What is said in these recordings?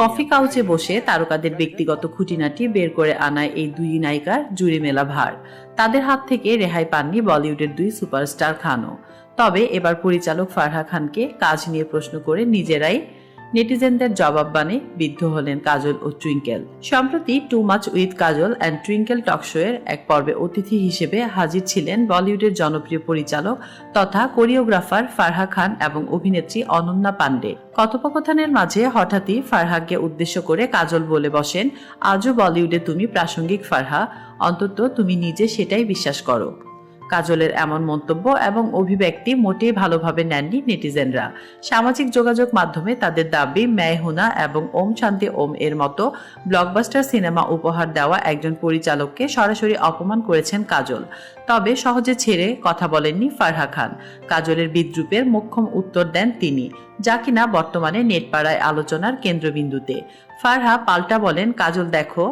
Coffee কাউচে বসে তারকাদের ব্যক্তিগত খুঁটিনাটি বের করে আনায় এই দুই নায়িকার জুড়ি মেলা ভার। তাদের হাত থেকে রেহাই পাননি বলিউডের দুই সুপারস্টার খানও। তবে এবার পরিচালক ফারহা খানকে কাজ নিয়ে প্রশ্ন করে নিজেরাই নেটিজেনদের জবাববাণে বিদ্ধ হলেন কাজল ও টুইঙ্কেল। সম্প্রতি too much with Kajol and Twinkle টকশোয়ের এক পর্বে অতিথি হিসেবে হাজির ছিলেন বলিউডের জনপ্রিয় পরিচালক তথা কোরিওগ্রাফার ফারহা খান এবং অভিনেত্রী অনন্যা পান্ডে। কথোপকথনের মাঝে হঠাৎই ফারহাকে উদ্দেশ্য করে কাজল বলে বসেন, আজও বলিউডে তুমি প্রাসঙ্গিক ফারহা, অন্তত তুমি নিজে সেটাই বিশ্বাস করো। কাজলের এমন মন্তব্য এবং অভিব্যক্তি মোটেই ভালোভাবে নেননি নেটিজেনরা। সামাজিক যোগাযোগ মাধ্যমে তাদের দাবি, ম্যায় হুনা এবং ওম শান্তি ওম এর মতো ব্লকবাস্টার সিনেমা উপহার দেওয়া একজন পরিচালককে সরাসরি অপমান করেছেন কাজল। তবে সহজে ছেড়ে কথা বলেননি ফারহা খান। কাজলের বিদ্রুপের মোক্ষম উত্তর দেন তিনি, যা কিনা বর্তমানে নেটপাড়ায় আলোচনার কেন্দ্রবিন্দুতে। ফারহা পাল্টা বলেন, কাজল, দেখো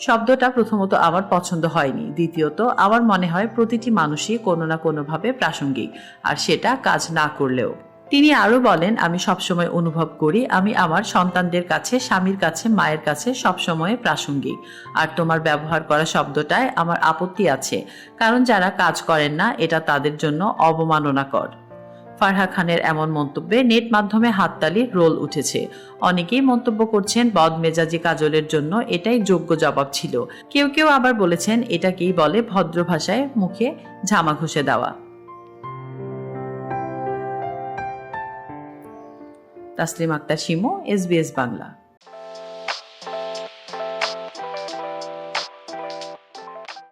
শব্দটা প্রথমত আমার পছন্দ হয়নি, দ্বিতীয়ত আমার মনে হয় প্রতিটি মানুষই কোনো না কোনোভাবে প্রাসঙ্গিক, আর সেটা কাজ না করলেও। তিনি আরও বলেন, আমি সবসময় অনুভব করি, আমি আমার সন্তানদের কাছে, স্বামীর কাছে, মায়ের কাছে সবসময় প্রাসঙ্গিক। আর তোমার ব্যবহার করা শব্দটায় আমার আপত্তি আছে, কারণ যারা কাজ করেন না, এটা তাদের জন্য অবমাননাকর। ফারহা খানের এমন মন্তব্যে নেট মাধ্যমে হাততালির রোল উঠেছে। অনেকেই মন্তব্য করছেন বদমেজাজি কাজলের জন্য এটাই যোগ্য জবাব ছিল। কেউ কেউ আবার বলেছেন, এটাকেই বলে ভদ্র ভাষায় মুখে ঝামা ঘষে দেওয়া। তাসলিম আক্তার শিমু এসবিএস বাংলা।